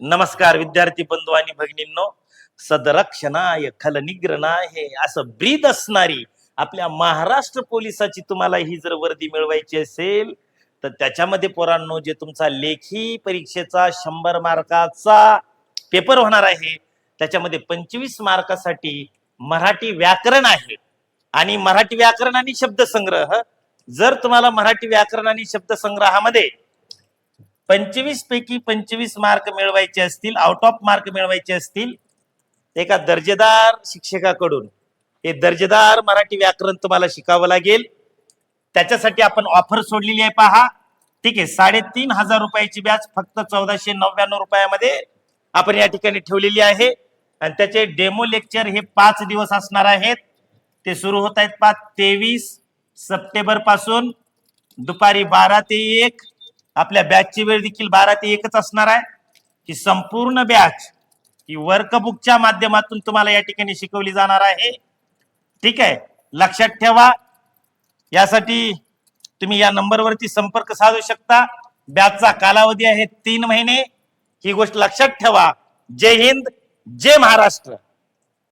नमस्कार विद्यार्थी बंधू आणि भगिनींनो. सदरक्षणाय खलनिग्रणाय असं ब्रीद असणारी आपल्या महाराष्ट्र पोलिसाची तुम्हाला ही जर वर्दी मिळवायची असेल तर त्याच्यामध्ये पोरांनो जे तुमचा लेखी परीक्षेचा शंभर मार्काचा पेपर होणार आहे त्याच्यामध्ये पंचवीस मार्कासाठी मराठी व्याकरण आहे. आणि मराठी व्याकरण आणि शब्दसंग्रह जर तुम्हाला मराठी व्याकरण आणि शब्दसंग्रहामध्ये पंचवीस पैकी पंचवीस मार्क मिळवायचे असतील आउट ऑफ मार्क मिळवायचे असतील एका दर्जेदार शिक्षकाकडून हे दर्जेदार मराठी व्याकरण तुम्हाला शिकावं लागेल. त्याच्यासाठी आपण ऑफर सोडलेली आहे पहा. ठीक आहे साडेतीन हजार रुपयाची बॅच फक्त चौदाशे नव्याण्णव रुपयामध्ये आपण या ठिकाणी ठेवलेली आहे. आणि त्याचे डेमो लेक्चर हे पाच दिवस असणार आहेत. ते सुरू होत आहेत पाच तेवीस सप्टेंबरपासून दुपारी बारा ते एक. आपल्या बॅचची वेळ देखील बारा ते एकच असणार आहे. ही संपूर्ण बॅच ही वर्कबुकच्या माध्यमातून तुम्हाला या ठिकाणी शिकवली जाणार आहे. ठीक आहे? लक्षात ठेवा. यासाठी तुम्ही या नंबरवरती संपर्क साधू शकता. बॅचचा कालावधी आहे तीन महिने. ही गोष्ट लक्षात ठेवा. जय हिंद जय महाराष्ट्र.